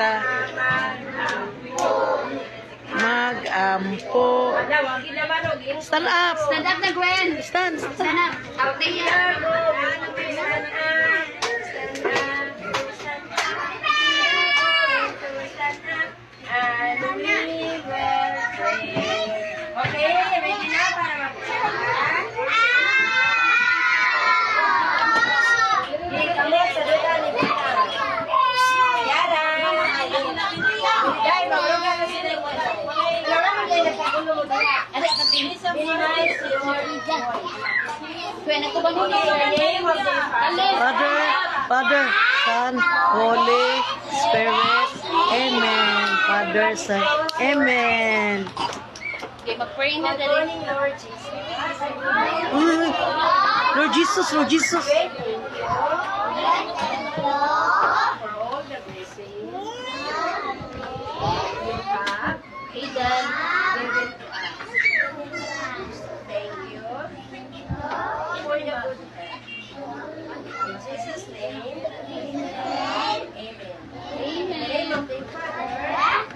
basta magampo. Stand up. Stand up na Gwen. Stand. Stand up. Okay, the name of the Father. Father, Son, Holy Spirit. Amen. Father, Son. Amen. Okay, mag-pray na dali. morning, Lord Jesus. Lord Jesus, Lord Jesus. In Jesus' name, Amen. In the name of the Father,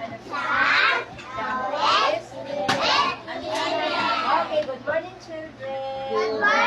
and the Son, the Holy Spirit. Okay, good morning, children.